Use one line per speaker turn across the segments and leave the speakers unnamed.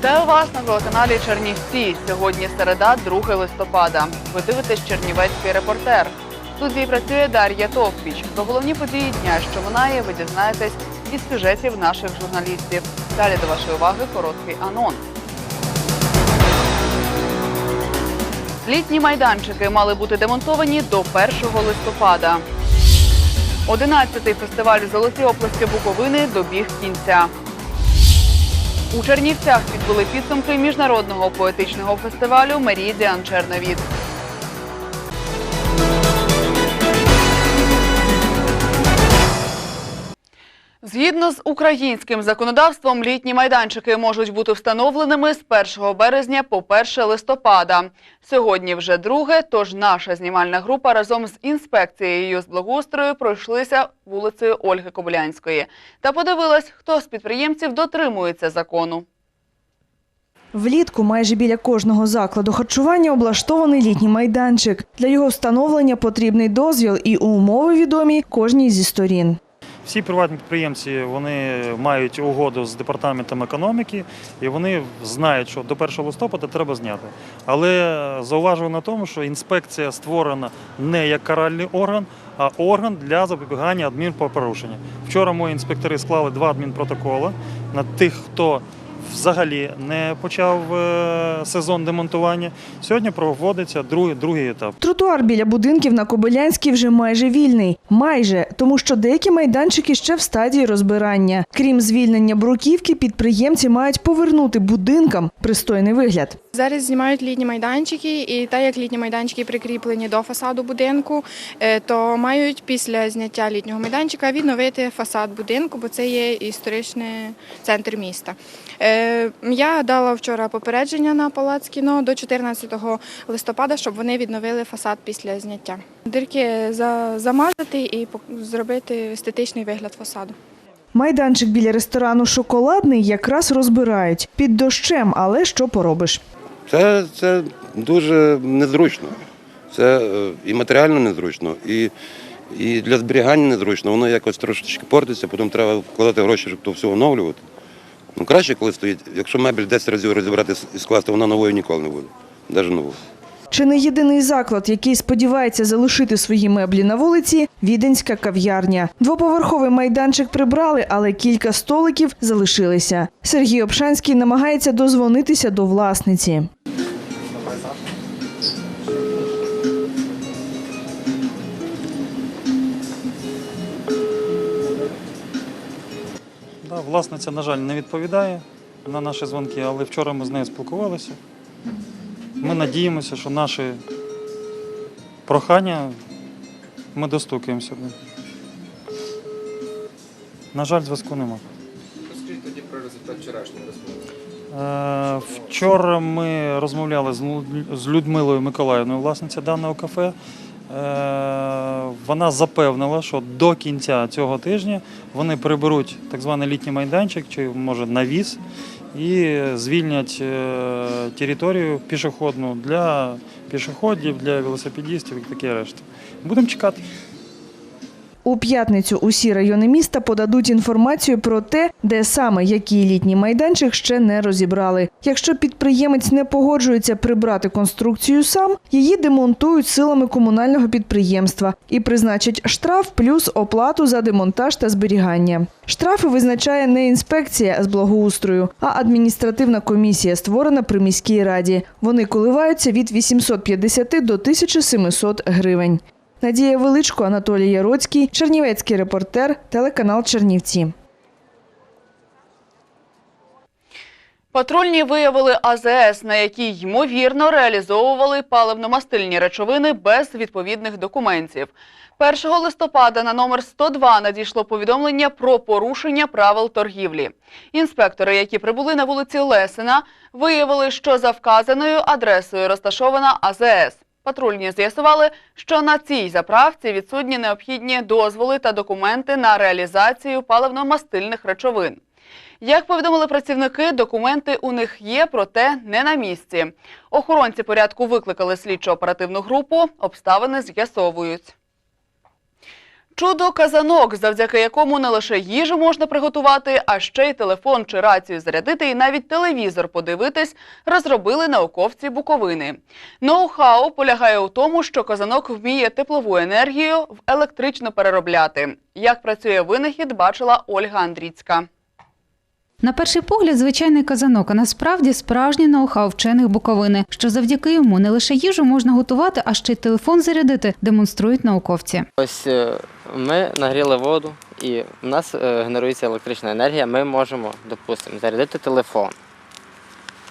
Вітаю вас на телеканалі Чернівці. Сьогодні середа, 2 листопада. Ви дивитесь Чернівецький репортер. В студії працює Дар'я Товпіч. Про головні події дня, що минає, ви дізнаєтесь із сюжетів наших журналістів. Далі до вашої уваги короткий анонс. Літні майданчики мали бути демонтовані до 1 листопада. 11-й фестиваль Золоті оплески Буковини добіг кінця. У Чернівцях підбули підсумки міжнародного поетичного фестивалю Мерідіан Черновіт. Згідно з українським законодавством, літні майданчики можуть бути встановленими з 1 березня по 1 листопада. Сьогодні вже друге, тож наша знімальна група разом з інспекцією з благоустрою пройшлися вулицею Ольги Кобилянської та подивилась, хто з підприємців дотримується закону.
Влітку майже біля кожного закладу харчування облаштований літній майданчик. Для його встановлення потрібний дозвіл і умови відомі кожній зі сторін.
Всі приватні підприємці вони мають угоду з департаментом економіки, і вони знають, що до 1 листопада треба зняти. Але зауважую на тому, що інспекція створена не як каральний орган, а орган для запобігання адмінпорушення. Вчора мої інспектори склали два адмінпротоколи на тих, хто взагалі не почав е, сезон демонтування. Сьогодні проводиться другий, другий етап.
Тротуар біля будинків на Кобилянській вже майже вільний. Майже, тому що деякі майданчики ще в стадії розбирання. Крім звільнення бруківки, підприємці мають повернути будинкам пристойний вигляд.
Зараз знімають літні майданчики, і так як літні майданчики прикріплені до фасаду будинку, е, то мають після зняття літнього майданчика відновити фасад будинку, бо це є історичний центр міста. Е, Я дала вчора попередження на Палац кіно до 14 листопада, щоб вони відновили фасад після зняття. Дирки замазати і зробити естетичний вигляд фасаду.
Майданчик біля ресторану Шоколадний якраз розбирають під дощем, але що поробиш.
Це, це дуже незручно. Це е, і матеріально незручно, і, і для зберігання незручно. Воно якось трошечки портиться, потім треба вкладати гроші, щоб то все оновлювати. Ну краще, коли стоїть, якщо мебель 10 разів розібрати і скласти, вона новою ніколи не буде. Навіть новою.
Чи не єдиний заклад, який сподівається залишити свої меблі на вулиці віденська кав'ярня. Двоповерховий майданчик прибрали, але кілька столиків залишилися. Сергій Обшанський намагається дозвонитися до власниці.
Власниця, на жаль, не відповідає на наші дзвонки, але вчора ми з нею спілкувалися. Ми надіємося, що наші прохання ми достукаємося. На жаль, зв'язку нема.
Розкажіть тоді про результат вчорашньої розмови.
Е, Вчора ми розмовляли з з Людмилою Миколаївною, власниця даного кафе. Е, Вона запевнила, що до кінця цього тижня вони приберуть так званий літній майданчик, чи може навіс, і звільнять е, територію пішохідну для пішоходів, для велосипедістів і таке решта. Будемо чекати.
У п'ятницю усі райони міста подадуть інформацію про те, де саме який літній майданчик ще не розібрали. Якщо підприємець не погоджується прибрати конструкцію сам, її демонтують силами комунального підприємства і призначать штраф плюс оплату за демонтаж та зберігання. Штрафи визначає не інспекція з благоустрою, а адміністративна комісія, створена при міській раді. Вони коливаються від 850 до 1700 гривень. Надія Величко, Анатолій Яроцький, Чернівецький репортер, телеканал Чернівці.
Патрульні виявили АЗС, на якій ймовірно реалізовували паливно-мастильні речовини без відповідних документів. 1 листопада на номер 102 надійшло повідомлення про порушення правил торгівлі. Інспектори, які прибули на вулиці Лесина, виявили, що за вказаною адресою розташована АЗС. Патрульні з'ясували, що на цій заправці відсутні необхідні дозволи та документи на реалізацію паливно-мастильних речовин. Як повідомили працівники, документи у них є, проте не на місці. Охоронці порядку викликали слідчо-оперативну групу, обставини з'ясовують. Чудо казанок, завдяки якому не лише їжу можна приготувати, а ще й телефон чи рацію зарядити, і навіть телевізор подивитись, розробили науковці Буковини. Ноу-хау полягає у тому, що казанок вміє теплову енергію в електрично переробляти. Як працює винахід, бачила Ольга Андріцька.
На перший погляд, звичайний казанок, а насправді справжній ноу-хау вчених Буковини, що завдяки йому не лише їжу можна готувати, а ще й телефон зарядити, демонструють науковці.
Ось е, ми нагріли воду, і в нас е, генерується електрична енергія. Ми можемо, допустимо, зарядити телефон.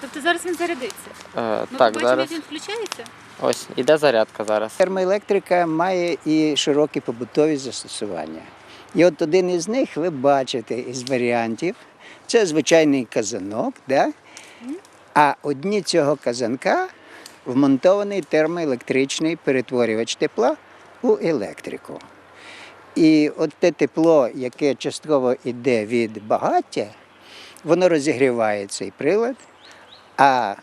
Тобто зараз він зарядиться.
Е,
Ми
так,
побачимо,
зараз
як він включається.
ось іде зарядка зараз.
Термоелектрика має і широкі побутові застосування. І от один із них ви бачите із варіантів. Це звичайний казанок, да? а одні цього казанка вмонтований термоелектричний перетворювач тепла у електрику. І от те тепло, яке частково йде від багаття, воно розігріває цей прилад, а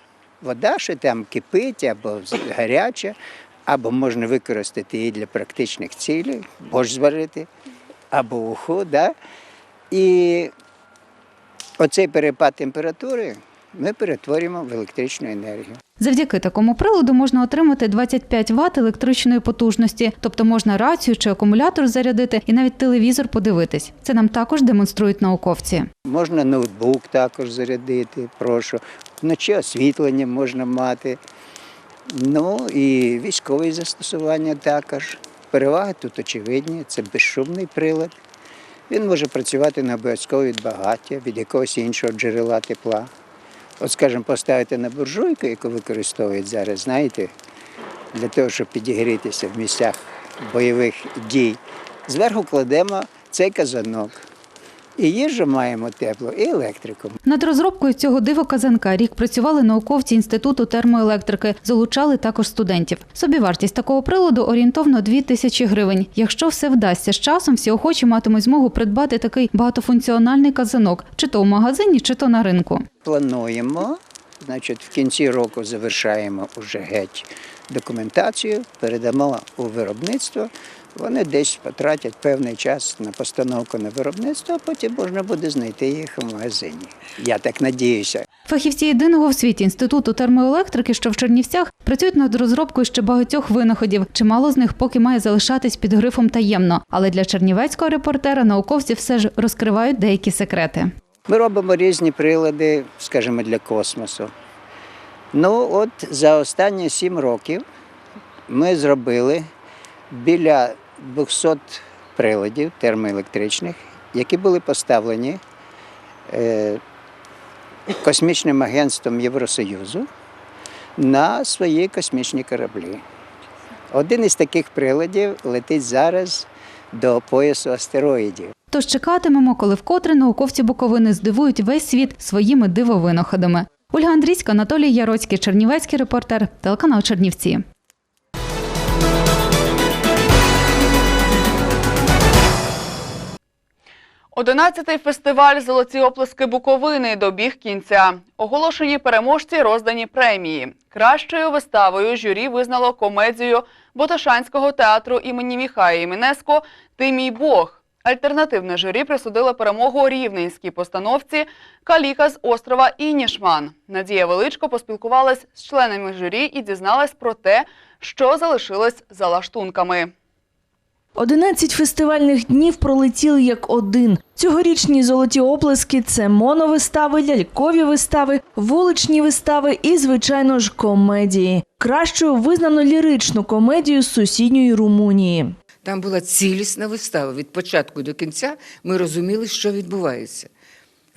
вода, що там кипить або гаряча, або можна використати її для практичних цілей, борщ зварити, або уху. Да? І оцей перепад температури ми перетворюємо в електричну енергію.
Завдяки такому приладу можна отримати 25 Вт електричної потужності, тобто можна рацію чи акумулятор зарядити і навіть телевізор подивитись. Це нам також демонструють науковці.
Можна ноутбук також зарядити, прошу. Вночі освітлення можна мати. Ну і військові застосування також. Переваги тут очевидні, це безшумний прилад. Він може працювати не обов'язково від багаття, від якогось іншого джерела тепла. От, скажімо, поставити на буржуйку, яку використовують зараз, знаєте, для того, щоб підігрітися в місцях бойових дій. Зверху кладемо цей казанок. І їжу маємо тепло, і електрику.
Над розробкою цього дивоказанка рік працювали науковці інституту термоелектрики, залучали також студентів. Собівартість такого приладу орієнтовно 2 тисячі гривень. Якщо все вдасться з часом, всі охочі матимуть змогу придбати такий багатофункціональний казанок, чи то в магазині, чи то на ринку.
Плануємо, значить, в кінці року завершаємо уже геть документацію, передамо у виробництво. Вони десь потратять певний час на постановку на виробництво, а потім можна буде знайти їх у магазині. Я так надіюся.
Фахівці єдиного в світі інституту термоелектрики, що в Чернівцях, працюють над розробкою ще багатьох винаходів. Чимало з них поки має залишатись під грифом таємно. Але для чернівецького репортера науковці все ж розкривають деякі секрети.
Ми робимо різні прилади, скажімо, для космосу. Ну, от за останні сім років ми зробили біля 200 приладів термоелектричних, які були поставлені е, космічним агентством Євросоюзу на свої космічні кораблі. Один із таких приладів летить зараз до поясу астероїдів.
Тож чекатимемо, коли вкотре науковці Буковини здивують весь світ своїми дивовинаходами. Ольга Андрійська, Анатолій Яроцький, Чернівецький репортер, телеканал Чернівці.
Одинадцятий фестиваль Золоті оплески Буковини добіг кінця. Оголошені переможці роздані премії. Кращою виставою журі визнало комедію Боташанського театру імені Міхая Іменеско Ти мій Бог. Альтернативне журі присудило перемогу рівненській постановці Каліка з острова Інішман. Надія Величко поспілкувалась з членами журі і дізналась про те, що залишилось за лаштунками.
11 фестивальних днів пролетіли як один. Цьогорічні золоті оплески це моновистави, лялькові вистави, вуличні вистави і, звичайно ж, комедії. Кращою визнано ліричну комедію сусідньої Румунії.
Там була цілісна вистава від початку до кінця. Ми розуміли, що відбувається.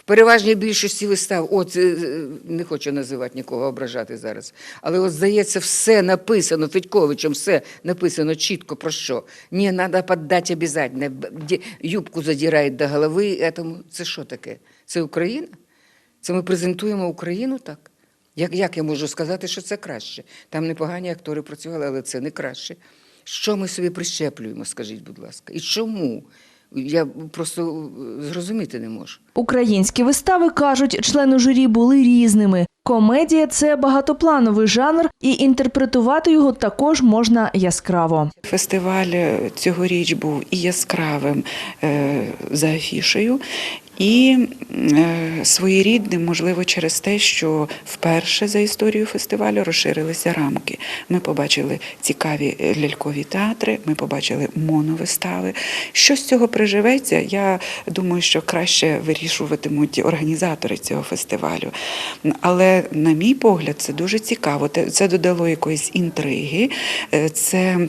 Переважній більшості вистав, от е, не хочу називати нікого ображати зараз, але от здається, все написано Федьковичем, все написано чітко про що. Ні, треба піддати обов'язково. Юбку задирають до голови. Этому. Це що таке? Це Україна? Це ми презентуємо Україну так? Як, як я можу сказати, що це краще? Там непогані актори працювали, але це не краще. Що ми собі прищеплюємо, скажіть, будь ласка? І чому? Я просто е, зрозуміти не можу.
Українські вистави, кажуть, члени журі були різними. Комедія це багатоплановий жанр, і інтерпретувати його також можна яскраво.
Фестиваль е, цьогоріч був і яскравим е, за афішею, і е, своєрідним, можливо, через те, що вперше за історію фестивалю розширилися рамки. Ми побачили цікаві е, лялькові театри, ми побачили моновистави. Що з цього приживеться, я думаю, що краще вирішуватимуть організатори цього фестивалю. Але, на мій погляд, це дуже цікаво. Це додало якоїсь інтриги. е, Це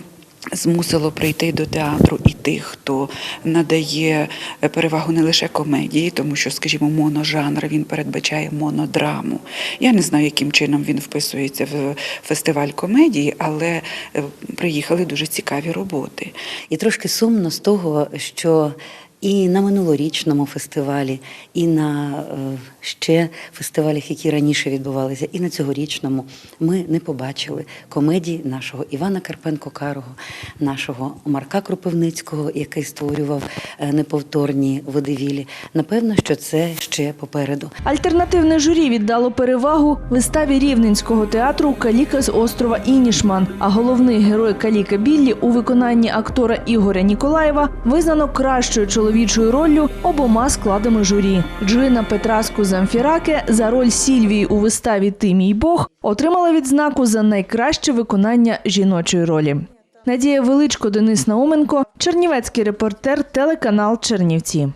змусило прийти до театру і тих, хто надає перевагу не лише комедії, тому що, скажімо, моножанр він передбачає монодраму. Я не знаю, яким чином він вписується в фестиваль комедії, але е, приїхали дуже цікаві роботи.
І трошки сумно з того, що і на минулорічному фестивалі, і на е, ще фестивалях, які раніше відбувалися, і на цьогорічному ми не побачили комедії нашого Івана Карпенко-Карого, нашого Марка Кропивницького, який створював е, неповторні водевілі. Напевно, що це ще попереду.
Альтернативне журі віддало перевагу виставі рівненського театру Каліка з острова Інішман. А головний герой Каліка Біллі у виконанні актора Ігоря Ніколаєва визнано кращою чоловічою роллю обома складами журі. Джина Петраску Замфіраке за роль Сільвії у виставі Ти мій Бог отримала відзнаку за найкраще виконання жіночої ролі. Надія Величко, Денис Науменко, Чернівецький репортер, телеканал Чернівці.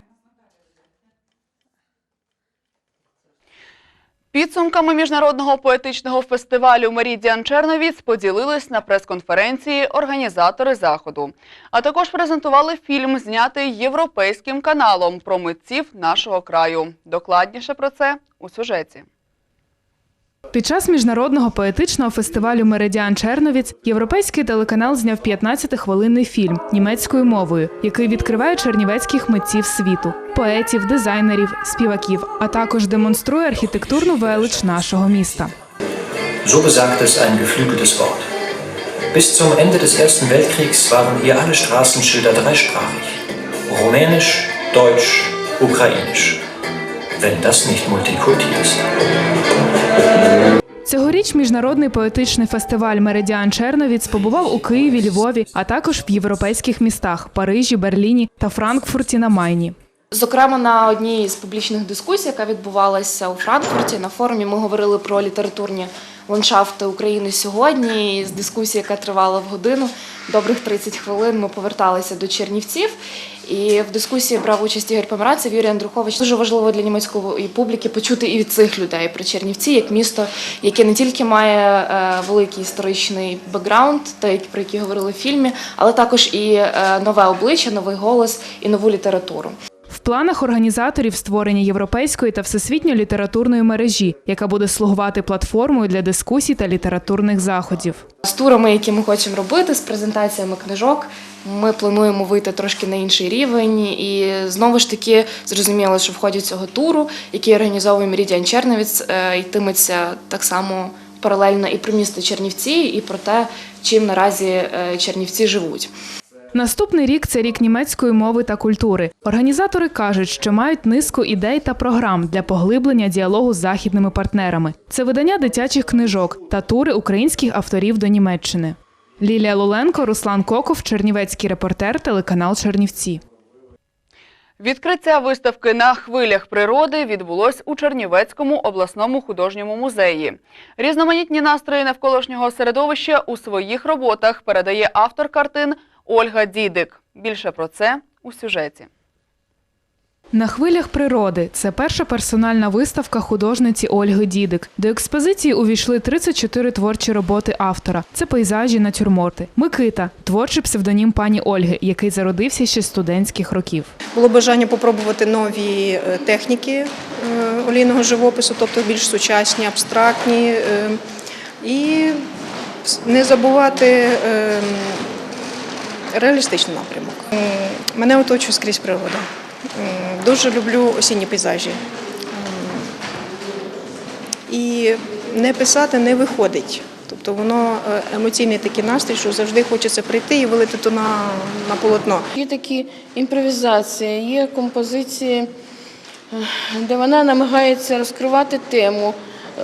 Підсумками міжнародного поетичного фестивалю Мерідіан Черновіц поділились на прес-конференції організатори заходу, а також презентували фільм, знятий європейським каналом про митців нашого краю. Докладніше про це у сюжеті.
Під час міжнародного поетичного фестивалю Меридіан Черновіць європейський телеканал зняв 15-хвилинний фільм німецькою мовою, який відкриває чернівецьких митців світу, поетів, дизайнерів, співаків, а також демонструє архітектурну велич нашого міста.
So besagt es ein geflügeltes Wort. Bis zum Ende des Ersten Weltkriegs waren hier alle Straßenschilder dreisprachig. Rumänisch, Deutsch, Ukrainisch. Wenn das nicht Multikulti ist.
Цьогоріч міжнародний поетичний фестиваль Меридіан Черновіц побував у Києві, Львові, а також в європейських містах Парижі, Берліні та Франкфурті на Майні.
Зокрема, на одній з публічних дискусій, яка відбувалася у Франкфурті, на форумі ми говорили про літературні ландшафти України сьогодні. І з дискусії, яка тривала в годину, добрих 30 хвилин, ми поверталися до Чернівців. І в дискусії брав участь Ігор Помаранцев, Юрій Андрухович. Дуже важливо для німецької публіки почути і від цих людей про Чернівці як місто, яке не тільки має е, великий історичний бекграунд, той, про який говорили в фільмі, але також і е, нове обличчя, новий голос і нову літературу.
Планах організаторів створення європейської та всесвітньої літературної мережі, яка буде слугувати платформою для дискусій та літературних заходів.
З турами, які ми хочемо робити, з презентаціями книжок, ми плануємо вийти трошки на інший рівень. І знову ж таки зрозуміло, що в ході цього туру, який організовує Меридіан Черновіць, е, йтиметься так само паралельно і про місто Чернівці, і про те, чим наразі е, Чернівці живуть.
Наступний рік це рік німецької мови та культури. Організатори кажуть, що мають низку ідей та програм для поглиблення діалогу з західними партнерами. Це видання дитячих книжок та тури українських авторів до Німеччини. Лілія Луленко, Руслан Коков, Чернівецький репортер, телеканал Чернівці.
Відкриття виставки на хвилях природи відбулось у Чернівецькому обласному художньому музеї. Різноманітні настрої навколишнього середовища у своїх роботах передає автор картин Ольга Дідик. Більше про це у сюжеті.
На хвилях природи це перша персональна виставка художниці Ольги Дідик. До експозиції увійшли 34 творчі роботи автора. Це пейзажі, натюрморти. Микита творчий псевдонім пані Ольги, який зародився ще з студентських років.
Було бажання попробувати нові е, техніки олійного живопису, тобто більш сучасні, абстрактні. е, І не забувати е, реалістичний напрямок. Мене оточує скрізь природа. Дуже люблю осінні пейзажі. І не писати не виходить. Тобто воно е, емоційний такий настрій, що завжди хочеться прийти і вилити то на, на полотно.
Є такі імпровізації, є композиції, е, де вона намагається розкривати тему.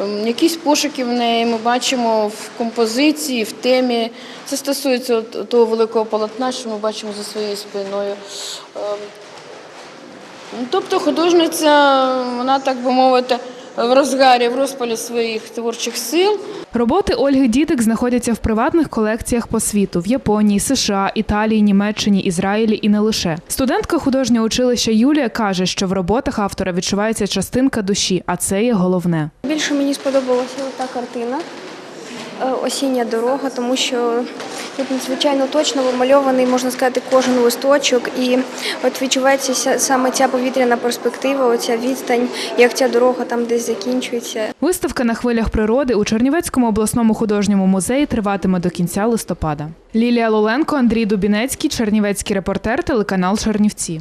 Ем, Якісь пошуки в неї ми бачимо в композиції, в темі. Це стосується того великого полотна, що ми бачимо за своєю спиною. Ем, ну, Тобто художниця, вона, так би мовити, в розгарі, в розпалі своїх творчих сил.
Роботи Ольги Дідик знаходяться в приватних колекціях по світу в Японії, США, Італії, Німеччині, Ізраїлі і не лише. Студентка художнього училища Юлія каже, що в роботах автора відчувається частинка душі, а це є головне.
Більше мені сподобалася та картина Осіння дорога, тому що тут надзвичайно точно вимальований, можна сказати, кожен листочок. І от відчувається ся- саме ця повітряна перспектива, оця відстань, як ця дорога там десь закінчується.
Виставка на хвилях природи у Чернівецькому обласному художньому музеї триватиме до кінця листопада. Лілія Лоленко, Андрій Дубінецький, Чернівецький репортер, телеканал Чернівці.